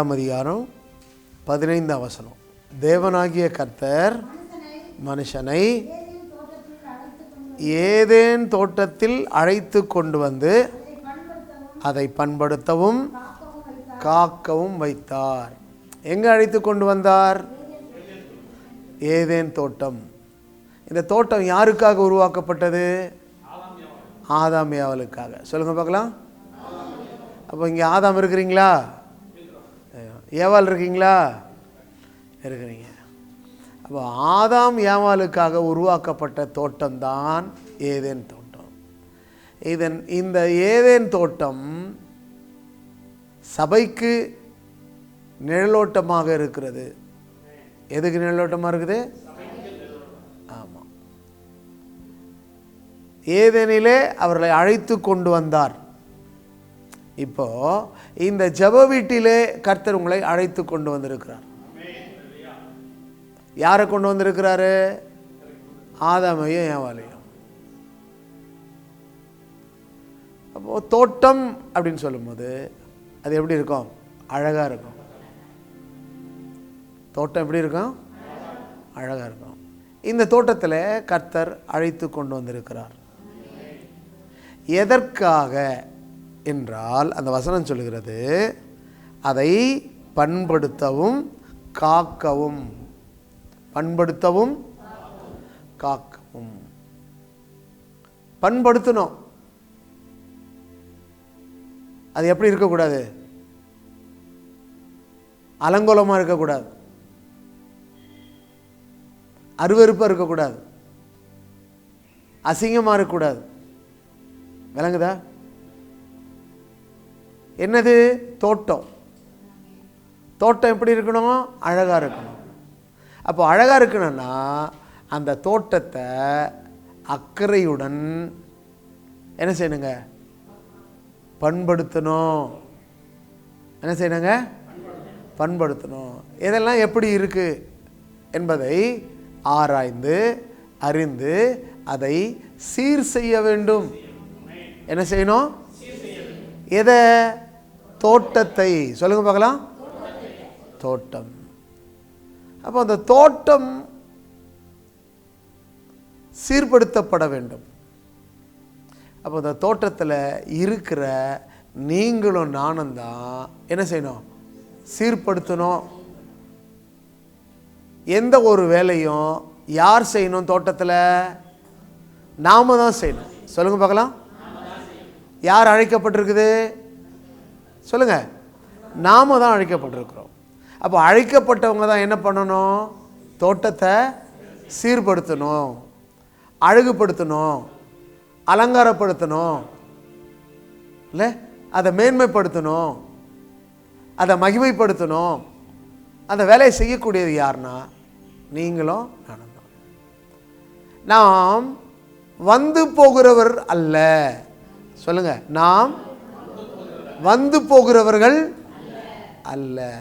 ஆதியாகம அதிகாரம் பதினைந்தாம் வசனம். தேவனாகிய கர்த்தர் மனுஷனை ஏதேன் தோட்டத்தில் அழைத்து கொண்டு வந்து அதை பண்படுத்தவும் காக்கவும் வைத்தார். எங்கே அழைத்து கொண்டு வந்தார்? ஏதேன் தோட்டம். இந்த தோட்டம் யாருக்காக உருவாக்கப்பட்டது? ஆதாமியாவலுக்காக சொல்லுங்கள் சொல்லுங்க பார்க்கலாம். அப்போ இங்கே ஆதாம் இருக்கிறீங்களா? ஏவால் இருக்கீங்களா? இருக்கிறீங்க. அப்போ ஆதாம் ஏவாளுக்காக உருவாக்கப்பட்ட தோட்டம்தான் ஏதேன் தோட்டம். இதன் இந்த ஏதேன் தோட்டம் சபைக்கு நிழலோட்டமாக இருக்கிறது. எதுக்கு நிழலோட்டமாக இருக்குது? ஆமாம் ஏதேனிலே அவர்களை அழைத்து கொண்டு வந்தார். இப்போ இந்த ஜப வீட்டிலே கர்த்தர் உங்களை அழைத்து கொண்டு வந்திருக்கிறார். யாரை கொண்டு வந்திருக்கிறாரு? ஆதாமையும் ஏவாலையும் அப்போ தோட்டம் அப்படின்னு சொல்லும்போது அது எப்படி இருக்கும்? அழகா இருக்கும். தோட்டம் எப்படி இருக்கும்? அழகா இருக்கும். இந்த தோட்டத்தில் கர்த்தர் அழைத்து கொண்டு வந்திருக்கிறார். எதற்காக? என்றால் அந்த வசனம் சொல்லுகிறது அதை பண்படுத்தவும் காக்கவும். பண்படுத்தவும் காக்கவும். பண்படுத்தணும். அது எப்படி இருக்கக்கூடாது? அலங்கோலமாக இருக்கக்கூடாது. அருவருப்பாக இருக்கக்கூடாது. அசிங்கமாக இருக்கக்கூடாது. விளங்குதா? என்னது? தோட்டம். தோட்டம் எப்படி இருக்கணும்? அழகாக இருக்கணும். அப்போ அழகாக இருக்கணும்னா அந்த தோட்டத்தை அக்கறையுடன் என்ன செய்யணுங்க? பண்படுத்தணும். என்ன செய்யணுங்க? பண்படுத்தணும். இதெல்லாம் எப்படி இருக்குது என்பதை ஆராய்ந்து அறிந்து அதை சீர் செய்ய வேண்டும். என்ன செய்யணும்? எதை? தோட்டத்தை சொல்லுங்க பார்க்கலாம். தோட்டம். அப்போ அந்த தோட்டம் சீர்படுத்தப்பட வேண்டும். அப்போ அந்த தோட்டத்தில் இருக்கிற நீங்களும் நானும் தான் என்ன செய்யணும்? சீர்படுத்தணும். எந்த ஒரு வேலையும் யார் செய்யணும் தோட்டத்தில்? நாம தான் செய்யணும். சொல்லுங்க பார்க்கலாம். யார் அழைக்கப்பட்டிருக்குது? சொல்லுங்கள் நாம தான் அழைக்கப்பட்டிருக்கிறோம். அப்போ அழைக்கப்பட்டவங்க தான் என்ன பண்ணணும்? தோட்டத்தை சீர்படுத்தணும். அழகுபடுத்தணும். அலங்காரப்படுத்தணும். இல்லை? அதை மேன்மைப்படுத்தணும். அதை மகிமைப்படுத்தணும். அந்த வேலையை செய்யக்கூடியது யாருன்னா நீங்களும் நானும் தான் நாம் வந்து போகிறவர் அல்ல. சொல்லுங்கள் நாம் வந்து போகிறவர்கள் அல்ல.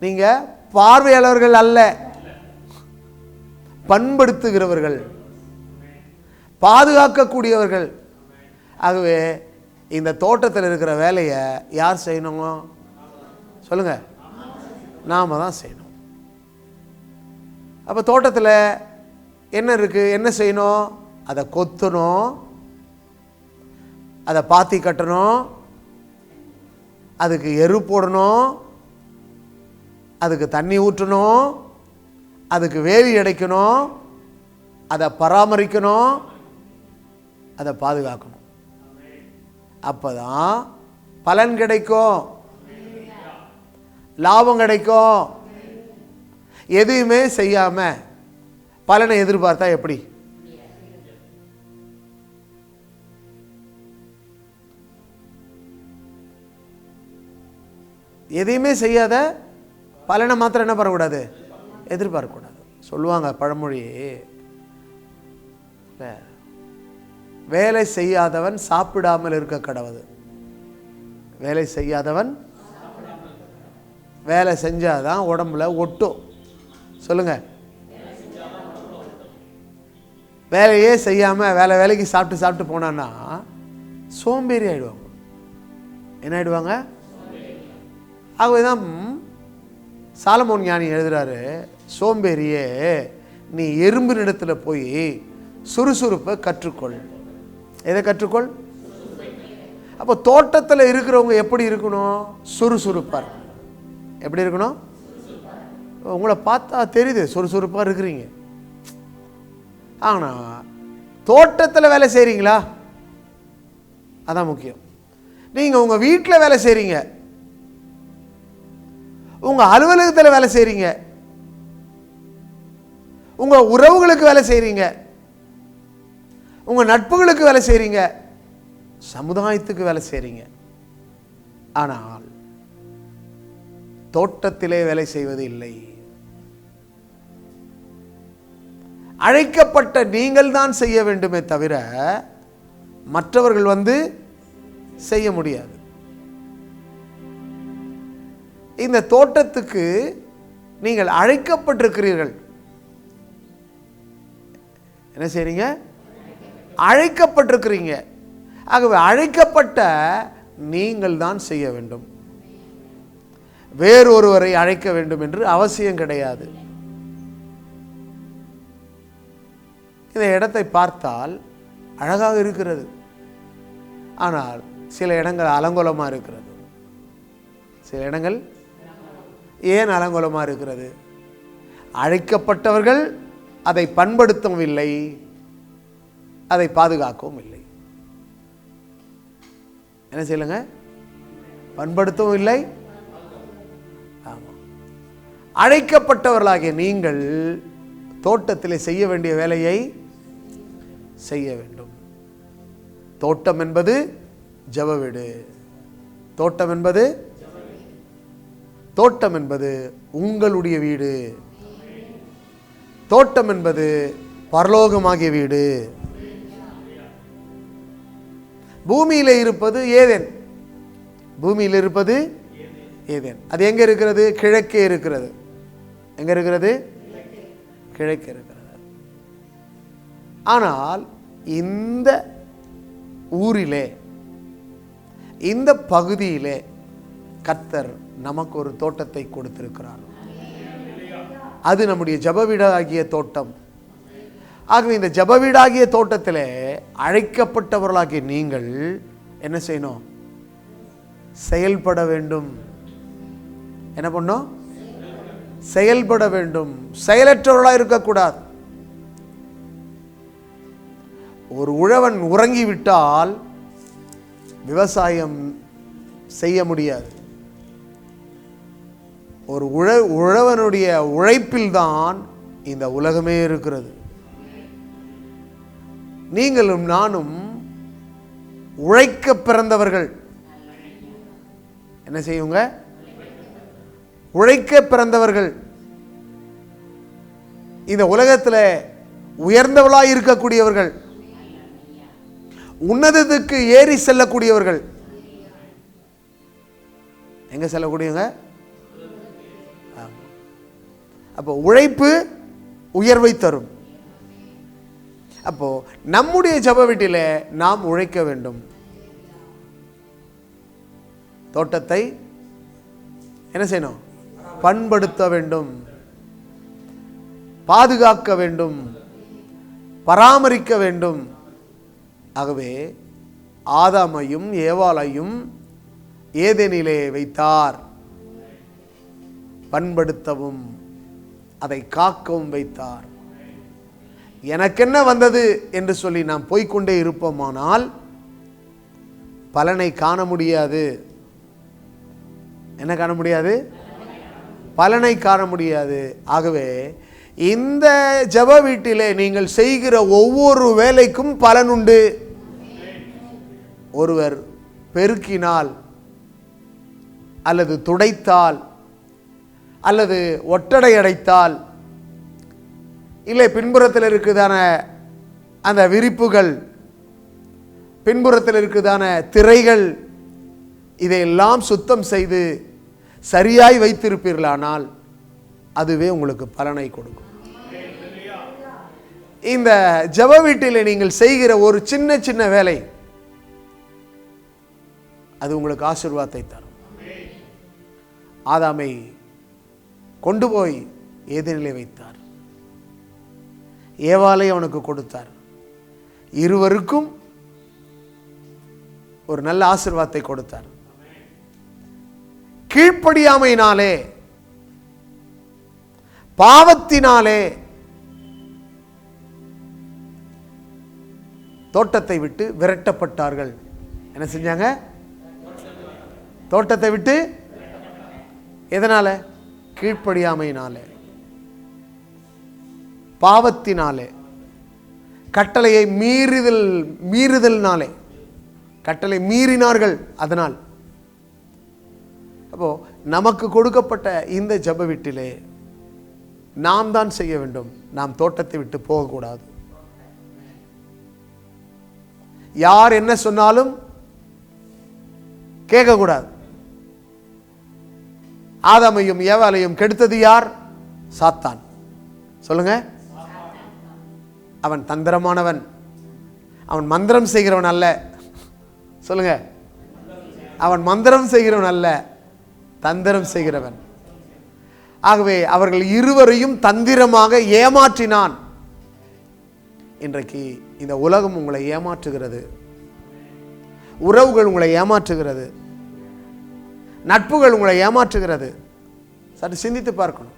நீங்க பார்வையாளர்கள் அல்ல. பண்படுத்துகிறவர்கள். பாதுகாக்கக்கூடியவர்கள். ஆகவே இந்த தோட்டத்தில் இருக்கிற வேலையை யார் செய்யணுங்க? சொல்லுங்க. நாம தான் செய்யணும். அப்போ தோட்டத்தில் என்ன இருக்குது என்ன செய்யணும்? அதை கொத்தணும். அதை பாத்தி கட்டணும். அதுக்கு எரு போடணும் அதுக்கு தண்ணி ஊற்றணும் அதுக்கு வேலி அடைக்கணும் அதை பராமரிக்கணும் அதை பாதுகாக்கணும். அப்போ தான் பலன் கிடைக்கும். லாபம் கிடைக்கும். எதையுமே செய்யாமல் பலனை எதிர்பார்த்தா எப்படி? எதையுமே செய்யாத பலனை மாத்திரம் என்ன பண்ணக்கூடாது? எதிர்பார்க்கக்கூடாது. சொல்லுவாங்க பழமொழி வேலை செய்யாதவன் சாப்பிடாமல் இருக்க கடவுது வேலை செய்யாதவன் வேலை செஞ்சாதான் உடம்புல ஒட்டும். சொல்லுங்க. வேலையே செய்யாமல் வேலை வேலைக்கு சாப்பிட்டு சாப்பிட்டு போனான்னா சோம்பேறி ஆயிடுவாங்க. என்ன ஆயிடுவாங்க? ஆகவே தான் சாலமோன் ஞானி எழுதுறாரு சோம்பேறியே நீ எறும்பு நிலத்தில் போய் சுறுசுறுப்பை கற்றுக்கொள். எதை கற்றுக்கொள்? அப்போ தோட்டத்தில் இருக்கிறவங்க எப்படி இருக்கணும்? சுறுசுறுப்பார். எப்படி இருக்கணும்? உங்களை பார்த்தா தெரியுது சுறுசுறுப்பாக இருக்கிறீங்க. ஆனால் தோட்டத்தில் வேலை செய்கிறீங்களா அதான் முக்கியம். நீங்கள் உங்கள் வீட்டில் வேலை செய்கிறீங்க உங்கள் அலுவலகத்தில் வேலை செய்கிறீங்க உங்கள் உறவுகளுக்கு வேலை செய்கிறீங்க உங்கள் நட்புகளுக்கு வேலை செய்கிறீங்க சமுதாயத்துக்கு வேலை செய்கிறீங்க ஆனால் தோட்டத்திலே வேலை செய்வது இல்லை. அழைக்கப்பட்ட நீங்கள் தான் செய்ய வேண்டுமே தவிர மற்றவர்கள் வந்து செய்ய முடியாது. இந்த தோட்டத்துக்கு நீங்கள் அழைக்கப்பட்டிருக்கிறீர்கள். என்ன செய்றீங்க? அழைக்கப்பட்டிருக்கிறீங்க. ஆகவே அழைக்கப்பட்ட நீங்கள் தான் செய்ய வேண்டும். வேறொருவரை அழைக்க வேண்டும் என்று அவசியம் கிடையாது. இந்த இடத்தை பார்த்தால் அழகாக இருக்கிறது. ஆனால் சில இடங்கள் அலங்கோலமாக இருக்கிறது. சில இடங்கள் ஏன் அலங்கோலமாக இருக்கிறது? அழைக்கப்பட்டவர்கள் அதை பண்படுத்தவும் இல்லை அதை பாதுகாக்கவும் இல்லை. என்ன செய்யலுங்க? பண்படுத்தவும் இல்லை. ஆமாம் அழைக்கப்பட்டவர்களாகிய நீங்கள் தோட்டத்தில் செய்ய வேண்டிய வேலையை செய்ய வேண்டும். தோட்டம் என்பது ஜெப வீடு. தோட்டம் என்பது தோட்டம் என்பது உங்களுடைய வீடு. தோட்டம் என்பது பரலோகமாகிய வீடு. பூமியில் இருப்பது ஏதேன். பூமியில் இருப்பது ஏதேன். அது எங்கே இருக்கிறது? கிழக்கே இருக்கிறது. எங்கே இருக்கிறது? கிழக்கே இருக்கிறது. ஆனால் இந்த ஊரிலே இந்த பகுதியிலே கத்தர் நமக்கு ஒரு தோட்டத்தை கொடுத்திருக்கிறார். அது நம்முடைய ஜபவீடாகிய தோட்டம். ஆகவே இந்த ஜபவீடாகிய வீடாகிய தோட்டத்திலே அழைக்கப்பட்டவர்களாகிய நீங்கள் என்ன செய்யணும்? செயல்பட வேண்டும். என்ன பண்ணும் செயல்பட வேண்டும். செயலற்றவர்களாக இருக்கக்கூடாது. ஒரு உழவன் உறங்கிவிட்டால் விவசாயம் செய்ய முடியாது. ஒரு உழ உழவனுடைய உழைப்பில்தான் இந்த உலகமே இருக்கிறது. நீங்களும் நானும் உழைக்க பிறந்தவர்கள். என்ன செய்யுங்க? உழைக்க பிறந்தவர்கள். இந்த உலகத்தில் உயர்ந்தவளாய் இருக்கக்கூடியவர்கள். உன்னதத்துக்கு ஏறி செல்லக்கூடியவர்கள். எங்க செல்லக்கூடியவங்க? அப்போ உழைப்பு உயர்வை தரும். அப்போ நம்முடைய ஜப வீட்டில் நாம் உழைக்க வேண்டும். தோட்டத்தை என்ன செய்யணும்? பண்படுத்த வேண்டும். பாதுகாக்க வேண்டும். பராமரிக்க வேண்டும். ஆகவே ஆதாமையும் ஏவாளையும் ஏதேனிலே வைத்தார். பண்படுத்தவும். அதை காக்கவும் வைத்தார். எனக்கென்ன வந்தது என்று சொல்லி நாம் போய்க்கொண்டே இருப்போமானால் பலனை காண முடியாது. என்ன காண முடியாது? பலனை காண முடியாது. ஆகவே இந்த ஜப வீட்டிலே நீங்கள் செய்கிற ஒவ்வொரு வேலைக்கும் பலன் உண்டு. ஒருவர் பெருக்கினால் அல்லது துடைத்தால் அல்லது ஒட்டடை அடைத்தால் இல்லை பின்புறத்தில் இருக்குதான அந்த விரிப்புகள் பின்புறத்தில் இருக்குதான திரைகள் இதையெல்லாம் சுத்தம் செய்து சரியாய் வைத்திருப்பீர்களானால் அதுவே உங்களுக்கு பலனை கொடுக்கும். இந்த ஜப வீட்டில் நீங்கள் செய்கிற ஒரு சின்ன சின்ன வேலை அது உங்களுக்கு ஆசிர்வாதத்தை தரும். ஆதாமை கொண்டு போய் ஏதேனிலே வைத்தார். ஏவாளை அவனுக்கு கொடுத்தார். இருவருக்கும் ஒரு நல்ல ஆசிர்வாதத்தை கொடுத்தார். கீழ்ப்படியாமையினாலே பாவத்தினாலே தோட்டத்தை விட்டு விரட்டப்பட்டார்கள். என்ன செஞ்சாங்க? தோட்டத்தை விட்டு? எதனால? கீழ்ப்படியாமையினாலே பாவத்தினாலே கட்டளையை மீறுதல் மீறுதல்னாலே கட்டளை மீறினார்கள் அதனால். அப்போ நமக்கு கொடுக்கப்பட்ட இந்த ஜெப வீட்டிலே நாம் தான் செய்ய வேண்டும். நாம் தோட்டத்தை விட்டு போகக்கூடாது. யார் என்ன சொன்னாலும் கேட்கக்கூடாது. ஆதாமையும் ஏவாலையும் கெடுத்தது யார்? சாத்தான். சொல்லுங்க. அவன் தந்திரமானவன். அவன் மந்திரம் செய்கிறவன் அல்ல. சொல்லுங்க. அவன் மந்திரம் செய்கிறவன் அல்ல. தந்திரம் செய்கிறவன். ஆகவே அவர்கள் இருவரையும் தந்திரமாக ஏமாற்றினான். இன்றைக்கு இந்த உலகம் உங்களை ஏமாற்றுகிறது. உறவுகள் உங்களை ஏமாற்றுகிறது. நட்புகள் உங்களை ஏமாற்றுகிறது. சற்று சிந்தித்து பார்க்கணும்.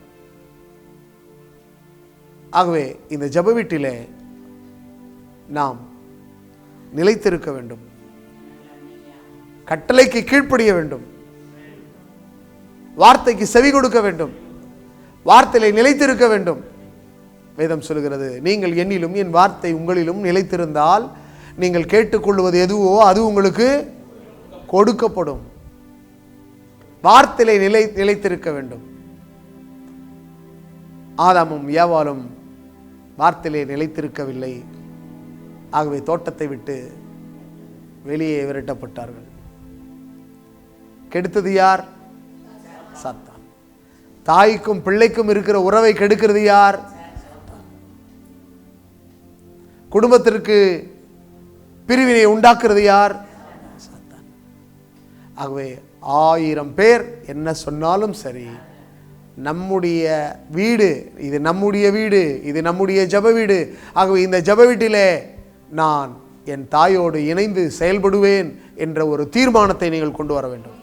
ஆகவே இந்த ஜெப வீட்டிலே நாம் நிலைத்திருக்க வேண்டும். கட்டளைக்கு கீழ்ப்படிய வேண்டும். வார்த்தைக்கு செவி கொடுக்க வேண்டும். வார்த்தையிலே நிலைத்திருக்க வேண்டும். வேதம் சொல்கிறது நீங்கள் என்னிலும் என் வார்த்தை உங்களிலும் நிலைத்திருந்தால் நீங்கள் கேட்டுக்கொள்வது எதுவோ அது உங்களுக்கு கொடுக்கப்படும். வார்த்தையை நிலை நிலைத்திருக்க வேண்டும். ஆதாமும் ஏவாலும் வார்த்தையிலே நிலைத்திருக்கவில்லை. ஆகவே தோட்டத்தை விட்டு வெளியே விரட்டப்பட்டார்கள். கெடுத்தது யார்? சாத்தான். தாய்க்கும் பிள்ளைக்கும் இருக்கிற உறவை கெடுக்கிறது யார்? குடும்பத்திற்கு பிரிவினை உண்டாக்குறது யார்? சாத்தான். ஆகவே ஆயிரம் பேர் என்ன சொன்னாலும் சரி நம்முடைய வீடு இது நம்முடைய வீடு இது நம்முடைய ஜப வீடு. ஆகவே இந்த ஜப வீட்டிலே நான் என் தாயோடு இணைந்து செயல்படுவேன் என்ற ஒரு தீர்மானத்தை நீங்கள் கொண்டு வர வேண்டும்.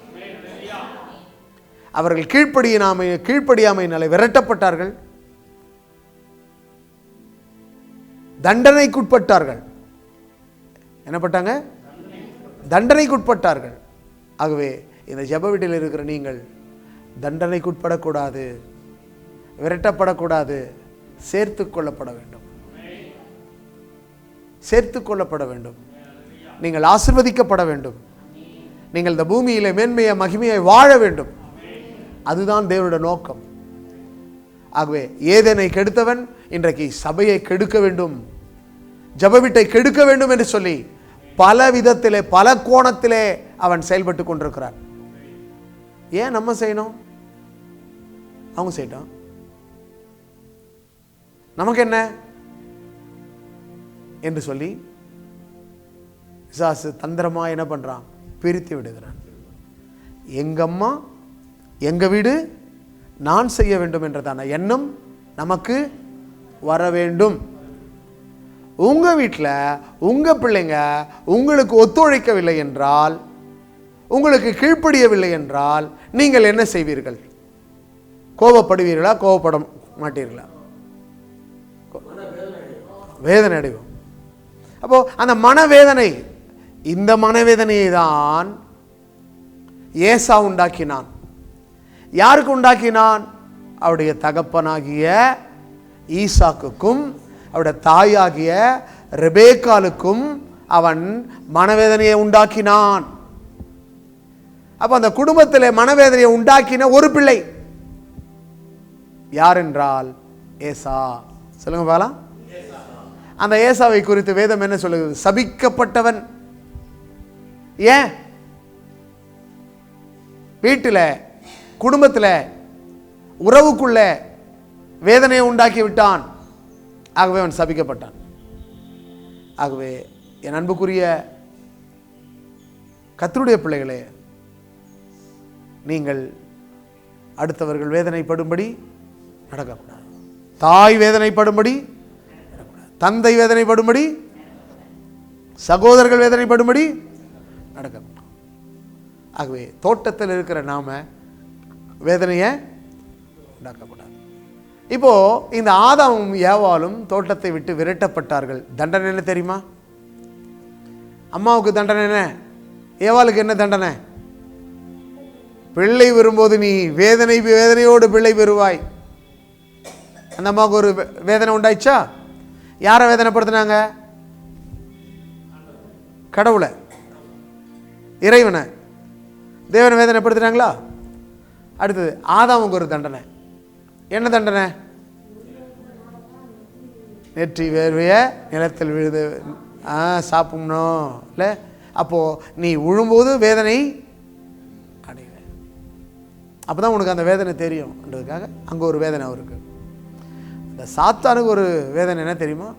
அவர்கள் கீழ்ப்படியாமை கீழ்ப்படியாமையினாலே விரட்டப்பட்டார்கள். தண்டனைக்குட்பட்டார்கள். என்னப்பட்டாங்க தண்டனைக்குட்பட்டார்கள். ஆகவே இந்த ஜப வீட்டில் இருக்கிற நீங்கள் தண்டனைக்குட்படக்கூடாது விரட்டப்படக்கூடாது சேர்த்து கொள்ளப்பட வேண்டும். சேர்த்து கொள்ளப்பட வேண்டும். நீங்கள் ஆசிர்வதிக்கப்பட வேண்டும். நீங்கள் இந்த பூமியில் மேன்மையை மகிமையை வாழ வேண்டும். அதுதான் தேவனுடைய நோக்கம். ஆகவே ஏதேனை கெடுத்தவன் இன்றைக்கு சபையை கெடுக்க வேண்டும். ஜபவிட்டை கெடுக்க வேண்டும் என்று சொல்லி பல விதத்திலே பல கோணத்திலே அவன் செயல்பட்டு கொண்டிருக்கிறான். ஏன் நம்ம செய்யணும்? அவங்க செய்யட்டும். நமக்கு என்ன? என்று சொல்லி பிசாசு தந்திரமா என்ன பண்ணுறான் பிரித்து விடுகிறான். எங்கள் அம்மா எங்கள் வீடு? நான் செய்ய வேண்டும் என்றதான எண்ணம் நமக்கு வர வேண்டும். உங்கள் வீட்டில் உங்கள் பிள்ளைங்க உங்களுக்கு ஒத்துழைக்கவில்லை என்றால் உங்களுக்கு கீழ்ப்படியவில்லை என்றால் நீங்கள் என்ன செய்வீர்கள்? கோபப்படுவீர்களா? கோபப்பட மாட்டீர்களா? வேதனை அடைவோம். அப்போ அந்த மனவேதனை இந்த மனவேதனையை தான் ஏசா உண்டாக்கினான். யாருக்கு உண்டாக்கினான்? அவருடைய தகப்பனாகிய ஈசாக்குக்கும் அவருடைய தாயாகிய ரெபேக்காலுக்கும் அவன் மனவேதனையை உண்டாக்கினான். அப்போ அந்த குடும்பத்தில் மனவேதனையை உண்டாக்கின ஒரு பிள்ளை. யார் என்றால் ஏசா. சொல்லுங்க பாலாம் அந்த ஏசாவை குறித்து வேதம் என்ன சொல்லுகிறது? சபிக்கப்பட்டவன். ஏன்? வீட்டில் குடும்பத்தில் உறவுக்குள்ள வேதனையை உண்டாக்கி விட்டான். ஆகவே அவன் சபிக்கப்பட்டான். ஆகவே என் அன்புக்குரிய கத்தருடைய பிள்ளைகளே நீங்கள் அடுத்தவர்கள் வேதனைப்படும்படி நடக்கக்கூடாது. தாய் வேதனைப்படும்படி தந்தை வேதனைப்படும்படி சகோதரர்கள் வேதனைப்படும்படி நடக்கக்கூடாது. ஆகவே தோட்டத்தில் இருக்கிற நாம வேதனையை உண்டாக்கக்கூடாது. இப்போ இந்த ஆதாமும் ஏவாளும் தோட்டத்தை விட்டு விரட்டப்பட்டார்கள். தண்டனை என்ன தெரியுமா? அம்மாவுக்கு தண்டனை என்ன? ஏவாளுக்கு என்ன தண்டனை? பிள்ளை வரும்போது நீ வேதனை வேதனையோடு பிள்ளை பெறுவாய் அந்த அம்மாவுக்கு ஒரு வே- வேதனை உண்டாயிச்சா யாரை வேதனைப்படுத்தினாங்க? கடவுளை. இறைவனை. தேவனை வேதனைப்படுத்துனாங்களா அடுத்தது ஆதாமுக்கு ஒரு தண்டனை. என்ன தண்டனை? நெற்றி வேர்வைய நிலத்தில் விழுது. ஆ சாப்பிடணும். இல்லை அப்போது நீ உழும்போது வேதனை அப்போ தான் உனக்கு அந்த வேதனை தெரியும்ன்றதுக்காக அங்கே ஒரு வேதனை அவருக்கு. இந்த சாத்தானுக்கு ஒரு வேதனை என்ன தெரியுமா?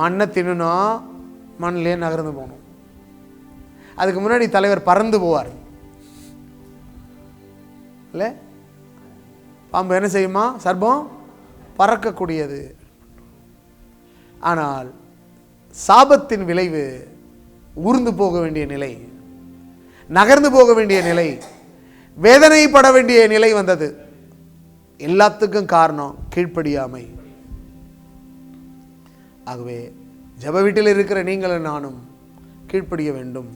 மண்ணை தின்னணும் மண்ணிலே நகர்ந்து போகணும். அதுக்கு முன்னாடி தலைவர் பறந்து போவார். இல்லை? பாம்பு என்ன செய்யுமா? சர்ப்பம் பறக்கக்கூடியது. ஆனால் சாபத்தின் விளைவு ஊர்ந்து போக வேண்டிய நிலை நகர்ந்து போக வேண்டிய நிலை வேதனைப்பட வேண்டிய நிலை வந்தது. எல்லாத்துக்கும் காரணம் கீழ்ப்படியாமை. ஆகவே ஜெப வீட்டில் இருக்கிற நீங்களும் நானும் கீழ்ப்படிய வேண்டும்.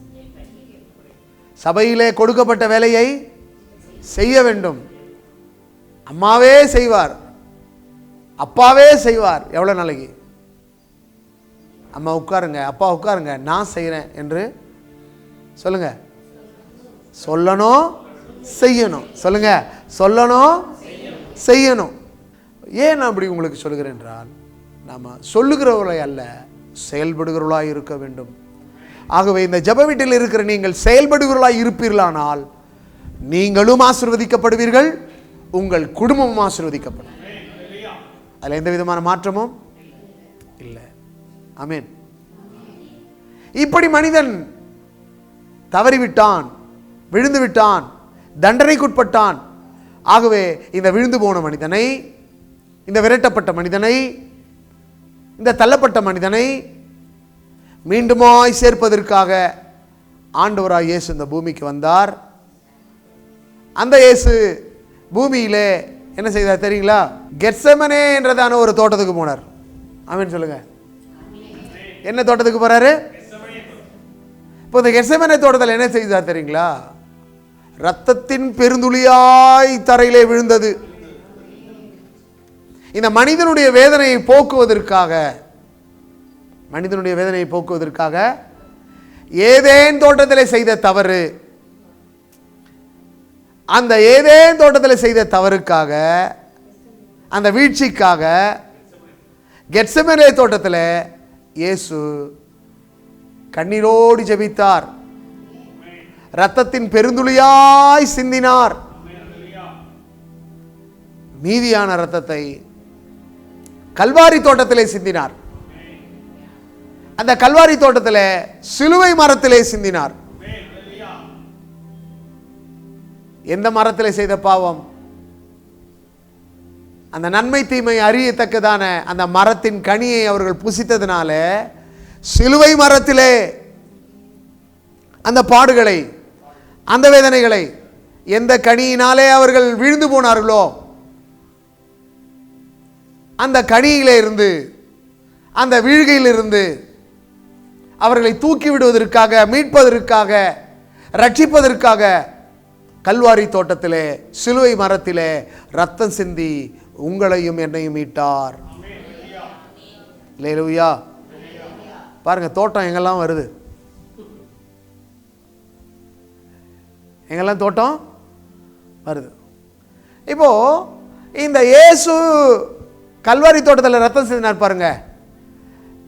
சபையிலே கொடுக்கப்பட்ட வேலையை செய்ய வேண்டும். அம்மாவே செய்வார். அப்பாவே செய்வார். எவ்வளோ நாளைக்கு? அம்மா உட்காருங்க அப்பா உட்காருங்க நான் செய்கிறேன் என்று சொல்லுங்க. சொல்லணும் செய்யணும். சொல்லுங்க. சொல்லணும். செய்யணும். ஏன் நான் அப்படி உங்களுக்கு சொல்கிறேன் என்றால் நாம் சொல்லுகிறவர்களை அல்ல செயல்படுகிறவர்களாக இருக்க வேண்டும். ஆகவே இந்த ஜப வீட்டில் இருக்கிற நீங்கள் செயல்படுகிறவர்களாக இருப்பீர்களானால் நீங்களும் ஆசிர்வதிக்கப்படுவீர்கள் உங்கள் குடும்பமும் ஆசிர்வதிக்கப்படும். அதில் எந்த விதமான மாற்றமும் இல்லை. ஆமென். இப்படி மனிதன் தவறிவிட்டான் விழுந்து விட்டான் தண்டனைக்குட்பட்டான். ஆகவே இந்த விழுந்து போன மனிதனை இந்த விரட்டப்பட்ட மனிதனை இந்த தள்ளப்பட்ட மனிதனை மீண்டுமாய் சேர்ப்பதற்காக ஆண்டவராய் இயேசு இந்த பூமிக்கு வந்தார். அந்த இயேசு பூமியிலே என்ன செய்தார் தெரியுங்களா? கெட்சமனே என்றதான ஒரு தோட்டத்துக்கு போனார். ஆமென் சொல்லுங்க. என்ன தோட்டத்துக்கு போறாரு? இப்போ இந்த கெட்சமனே தோட்டத்தில் என்ன செய்தார் தெரியுங்களா? ரத்தத்தின் பெருந்துளியாய் தரையிலே விழுந்தது. இந்த மனிதனுடைய வேதனையை போக்குவதற்காக மனிதனுடைய வேதனையை போக்குவதற்காக ஏதேன் தோட்டத்தில் செய்த தவறு அந்த ஏதேன் தோட்டத்தில் செய்த தவறுக்காக அந்த வீழ்ச்சிக்காக கெட்சமரே தோட்டத்தில் இயேசு கண்ணீரோடு ஜெபித்தார். ரத்தத்தின் பெருந்துளியாய் சிந்தினார். மீதியான ரத்தத்தை கல்வாரி தோட்டத்திலே சிந்தினார். அந்த கல்வாரி தோட்டத்தில் சிலுவை மரத்திலே சிந்தினார். எந்த மரத்தில் செய்த பாவம்? அந்த நன்மை தீமை அறியத்தக்கதான அந்த மரத்தின் கனியை அவர்கள் புசித்ததுனால சிலுவை மரத்திலே அந்த பாடுகளை அந்த வேதனைகளை எந்த கனியினாலே அவர்கள் விழுந்து போனார்களோ அந்த கனியிலே இருந்து அந்த வீழ்கையிலிருந்து அவர்களை தூக்கி விடுவதற்காக மீட்பதற்காக ரட்சிப்பதற்காக கல்வாரி தோட்டத்திலே சிலுவை மரத்திலே ரத்தம் சிந்தி உங்களையும் என்னையும் மீட்டார். லேலுயா பாருங்க தோட்டம் எங்கெல்லாம் வருது? எங்கெல்லாம் தோட்டம்? வருது. இப்போ இந்த இயேசு கல்வாரி தோட்டத்தில் ரத்தம் சிந்தினார் பாருங்க.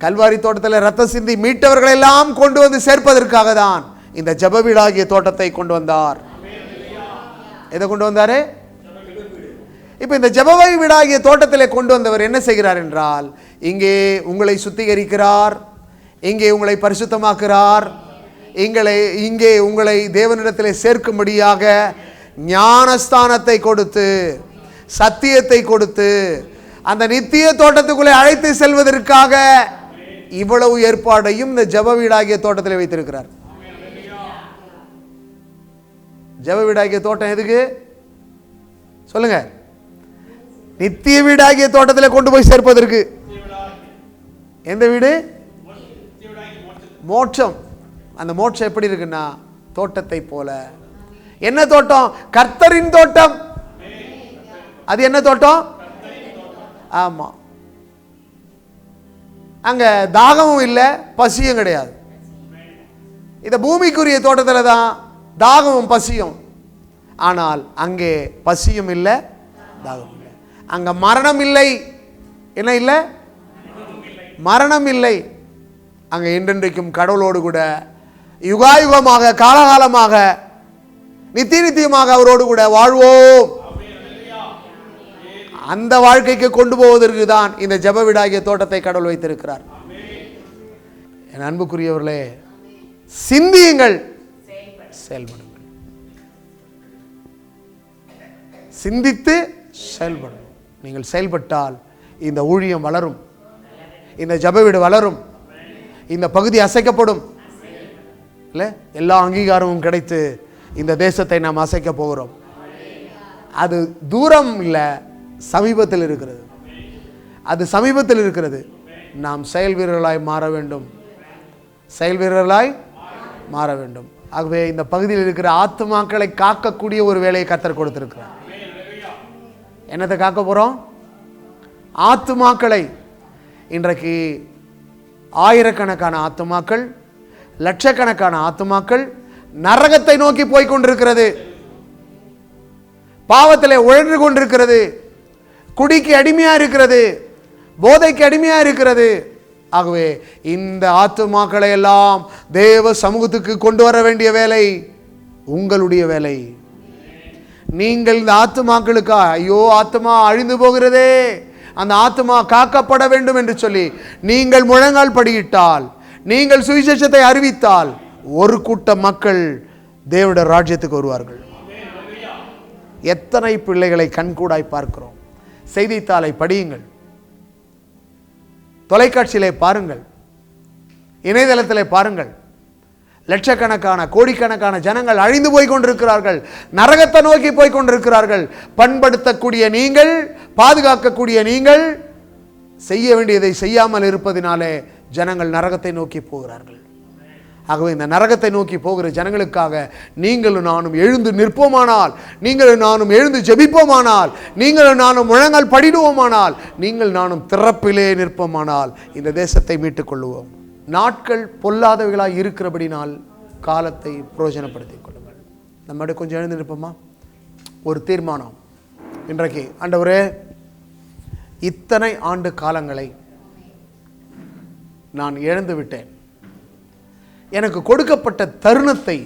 கல்வாரி தோட்டத்தில் ரத்தம் சிந்தி மீட்டவர்களை எல்லாம் கொண்டு வந்து சேர்ப்பதற்காக தான் இந்த ஜெப வீடாகிய தோட்டத்தை கொண்டு வந்தார். எதை கொண்டு வந்தாரு? இப்போ இந்த ஜெபவை வீடாகிய தோட்டத்தில் கொண்டு வந்தவர் என்ன செய்கிறார் என்றால் இங்கே உங்களை சுத்திகரிக்கிறார் இங்கே உங்களை பரிசுத்தமாக்குறார் எங்களை இங்கே உங்களை தேவனிடத்தில் சேர்க்கும்படியாக ஞானஸ்தானத்தை கொடுத்து சத்தியத்தை கொடுத்து அந்த நித்திய தோட்டத்துக்குள்ளே அழைத்து செல்வதற்காக இவ்வளவு ஏற்பாடையும் இந்த ஜப வீடாகிய தோட்டத்தில் வைத்திருக்கிறார். ஜப வீடாகிய தோட்டம் எதுக்கு? சொல்லுங்க. நித்திய வீடாகிய தோட்டத்தில் கொண்டு போய் சேர்ப்பதற்கு. எந்த வீடு? மோட்சம். அந்த மோட்சம் எப்படி இருக்குன்னா தோட்டத்தை போல. என்ன தோட்டம்? கர்த்தரின் தோட்டம். அது என்ன தோட்டம்? ஆமாம் அங்கே தாகமும் இல்லை பசியும் கிடையாது. இந்த பூமிக்குரிய தோட்டத்தில் தான் தாகமும் பசியும். ஆனால் அங்கே பசியும் இல்லை தாகம் இல்லை. அங்கே மரணம் இல்லை. என்ன இல்லை? மரணம் இல்லை. அங்கே என்றென்றைக்கும் கடவுளோடு கூட யுகாயுகமாக காலகாலமாக நித்திய நித்தியமாக அவரோடு கூட வாழ்வோம். அந்த வாழ்க்கைக்கு கொண்டு போவதற்கு தான் இந்த ஜெப வீடாகிய தோட்டத்தை கடவுள் வைத்திருக்கிறார். என் அன்புக்குரியவர்களே சிந்தியுங்கள். செயல்படுங்கள். சிந்தித்து செயல்படும் நீங்கள் செயல்பட்டால் இந்த ஊழியம் வளரும். இந்த ஜெப வீடு வளரும். இந்த பகுதி அசைக்கப்படும். இல்லை எல்லா அங்கீகாரமும் கிடைத்து இந்த தேசத்தை நாம் அசைக்க போகிறோம். அது தூரம் இல்லை சமீபத்தில் இருக்கிறது. அது சமீபத்தில் இருக்கிறது. நாம் செயல் வீரர்களாய் மாற வேண்டும். செயல் வீரர்களாய் மாற வேண்டும். ஆகவே இந்த பகுதியில் இருக்கிற ஆத்துமாக்களை காக்கக்கூடிய ஒரு வேலையை கத்தர் கொடுத்துருக்கிறார். என்னத்தை காக்க போகிறோம் ஆத்துமாக்களை. இன்றைக்கு ஆயிரக்கணக்கான ஆத்துமாக்கள் லட்சக்கணக்கான ஆத்துமாக்கள் நரகத்தை நோக்கி போய் கொண்டிருக்கிறது பாவத்தில் உழன்று கொண்டிருக்கிறது. குடிக்கு அடிமையாக இருக்கிறது. போதைக்கு அடிமையாக இருக்கிறது. ஆகவே இந்த ஆத்துமாக்களை எல்லாம் தேவ சமூகத்துக்கு கொண்டு வர வேண்டிய வேலை உங்களுடைய வேலை. நீங்கள் இந்த ஆத்துமாக்களுக்கா ஐயோ ஆத்துமா அழிந்து போகிறதே. அந்த ஆத்துமா காக்கப்பட வேண்டும் என்று சொல்லி நீங்கள் முழங்கால் படியிட்டால் நீங்கள் சுவிசேஷத்தை அறிவித்தால் ஒரு கூட்ட மக்கள் தேவட ராஜ்யத்துக்கு வருவார்கள். எத்தனை பிள்ளைகளை கண்கூடாய் பார்க்கிறோம். செய்தித்தாளை படியுங்கள். தொலைக்காட்சியிலே பாருங்கள். இணையதளத்திலே பாருங்கள். லட்சக்கணக்கான கோடிக்கணக்கான ஜனங்கள் அழிந்து போய் கொண்டிருக்கிறார்கள். நரகத்தை நோக்கி போய் கொண்டிருக்கிறார்கள். பண்படுத்தக்கூடிய நீங்கள் பாதுகாக்கக்கூடிய நீங்கள் செய்ய வேண்டியதை செய்யாமல் இருப்பதினாலே ஜனங்கள் நரகத்தை நோக்கி போகிறார்கள். ஆகவே இந்த நரகத்தை நோக்கி போகிற ஜனங்களுக்காக நீங்களும் நானும் எழுந்து நிற்போமானால் நீங்களும் நானும் எழுந்து ஜெபிப்போமானால் நீங்களும் நானும் முழங்கால் படிடுவோமானால் நீங்கள் நானும் திறப்பிலே நிற்போமானால் இந்த தேசத்தை மீட்டுக் கொள்ளுவோம் நாட்கள் பொல்லாதவைகளாக இருக்கிறபடினால் காலத்தை பிரயோஜனப்படுத்திக் கொள்ளுங்கள். நம்ம கொஞ்சம் எழுந்து நிற்போமா? ஒரு தீர்மானம். இன்றைக்கு ஆண்டவரே இத்தனை ஆண்டு காலங்களை நான் இழந்து விட்டேன். எனக்கு கொடுக்கப்பட்ட தருணத்தை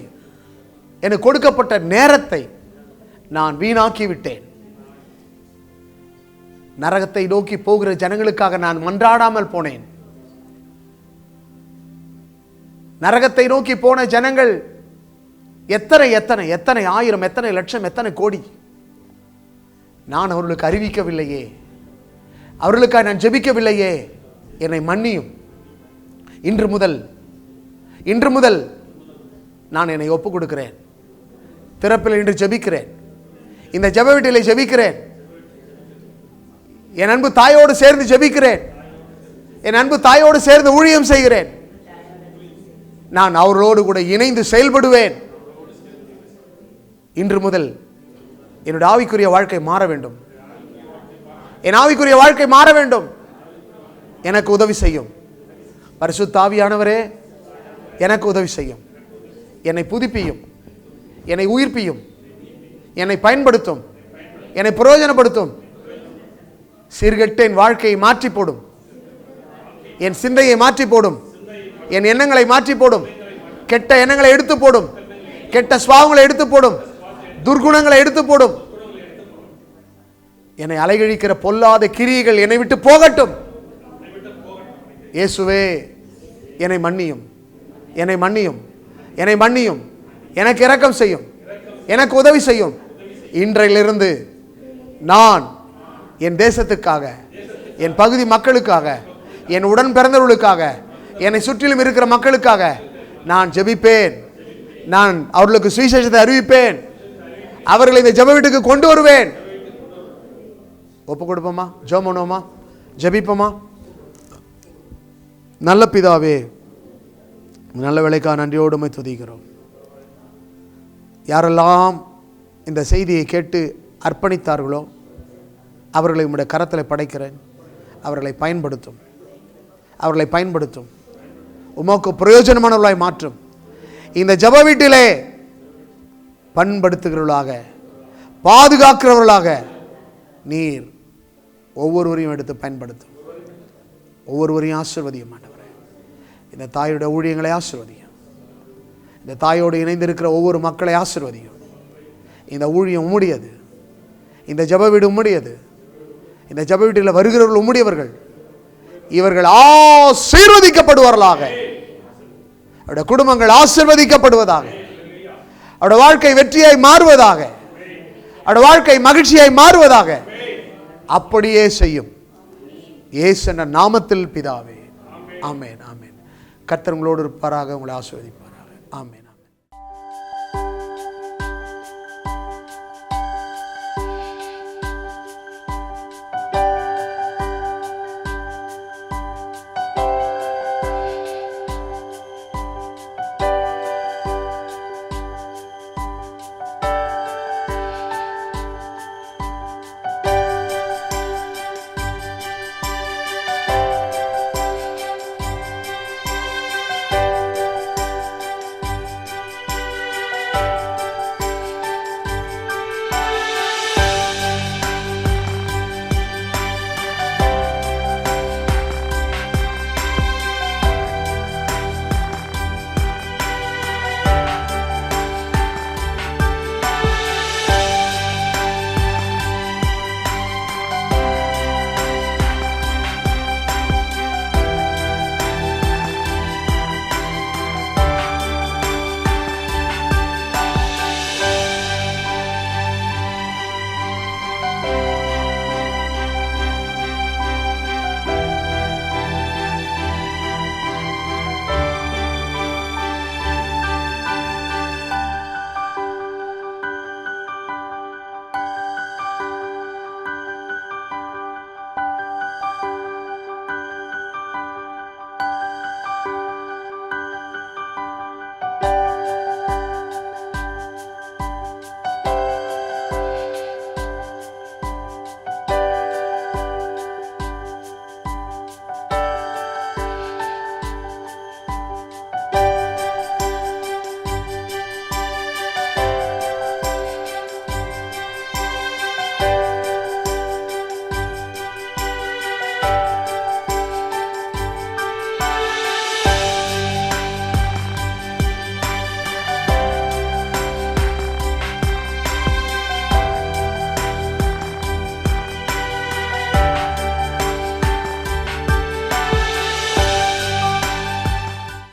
எனக்கு கொடுக்கப்பட்ட நேரத்தை நான் வீணாக்கி விட்டேன். நரகத்தை நோக்கி போகிற ஜனங்களுக்காக நான் மன்றாடாமல் போனேன். நரகத்தை நோக்கி போன ஜனங்கள் எத்தனை எத்தனை எத்தனை ஆயிரம் எத்தனை லட்சம் எத்தனை கோடி? நான் அவர்களுக்கு அறிவிக்கவில்லையே. அவர்களுக்காக நான் ஜெபிக்கவில்லையே. என்னை மன்னியும். இன்று முதல் இன்று முதல் நான் என்னை ஒப்பு கொடுக்கிறேன் திறப்பில் இன்று ஜெபிக்கிறேன். இந்த ஜப வீட்டிலே ஜெபிக்கிறேன். என் அன்பு தாயோடு சேர்ந்து ஜெபிக்கிறேன். என் அன்பு தாயோடு சேர்ந்து ஊழியம் செய்கிறேன். நான் அவர்களோடு கூட இணைந்து செயல்படுவேன். இன்று முதல் என்னுடைய ஆவிக்குரிய வாழ்க்கை மாற வேண்டும். என் ஆவிக்குரிய வாழ்க்கை மாற வேண்டும். எனக்கு உதவி செய்யும். பரிசுத்த தாவியானவரே எனக்கு உதவி செய்யும். என்னை புதுப்பியும். என்னை உயிர்ப்பியும். என்னை பயன்படுத்தும். என்னை பிரயோஜனப்படுத்தும். சீர்கெட்ட என் வாழ்க்கையை மாற்றி போடும் என் சிந்தையை மாற்றி போடும் என் எண்ணங்களை மாற்றி போடும் கெட்ட எண்ணங்களை எடுத்து போடும் கெட்ட சுவாவங்களை எடுத்து போடும் துர்குணங்களை எடுத்து போடும் என்னை அலைகழிக்கிற பொல்லாத கிரியைகள் என்னை விட்டு போகட்டும். இயேசுவே என்னை மன்னியும். என்னை மன்னியும். என்னை மன்னியும். எனக்கு இரக்கம் செய்யும். எனக்கு உதவி செய்யும். இன்றையிலிருந்து நான் என் தேசத்துக்காக என் பகுதி மக்களுக்காக என் உடன் பிறந்தவர்களுக்காக என்னை சுற்றிலும் இருக்கிற மக்களுக்காக நான் ஜெபிப்பேன். நான் அவர்களுக்கு சுவிசேஷத்தை அறிவிப்பேன். அவர்களை இந்த ஜெப வீட்டுக்கு கொண்டு வருவேன். ஒப்பு கொடுப்போமா? ஜோ பண்ணுவோமா? ஜபிப்போமா? நல்ல பிதாவே நல்ல வேலைக்காக நன்றியோடுமை துதிக்கிறோம். யாரெல்லாம் இந்த செய்தியை கேட்டு அர்ப்பணித்தார்களோ அவர்களை உம்முடைய கரத்தில் படைக்கிறேன். அவர்களை பயன்படுத்தும். அவர்களை பயன்படுத்தும். உமக்கு பிரயோஜனமானவர்களாய் மாற்றும். இந்த ஜப வீட்டிலே பண்படுத்துகிறவர்களாக பாதுகாக்கிறவர்களாக நீர் ஒவ்வொருவரையும் எடுத்து பயன்படுத்தும். ஒவ்வொருவரையும் ஆசிர்வதியமான இந்த தாயோட ஊழியங்களை ஆசிர்வதியும். இந்த தாயோடு இணைந்திருக்கிற ஒவ்வொரு மக்களை ஆசிர்வதியும். இந்த ஊழியம் உம்முடையது. இந்த ஜெப வீடு உம்முடையது. இந்த ஜப வீட்டில் வருகிறவர்கள் உம்முடையவர்கள். இவர்கள் ஆசீர்வதிக்கப்படுவார்களாக. அவருடைய குடும்பங்கள் ஆசிர்வதிக்கப்படுவதாக. அவருடைய வாழ்க்கை வெற்றியாய் மாறுவதாக. அவருடைய வாழ்க்கை மகிழ்ச்சியாய் மாறுவதாக. அப்படியே செய்யும். ஏசன நாமத்தில் பிதாவே. ஆமேன் ஆமென். கர்த்தர் உங்களோடு இருப்பாராக உங்களை ஆஸ்வதிப்பாராக ஆமேன்.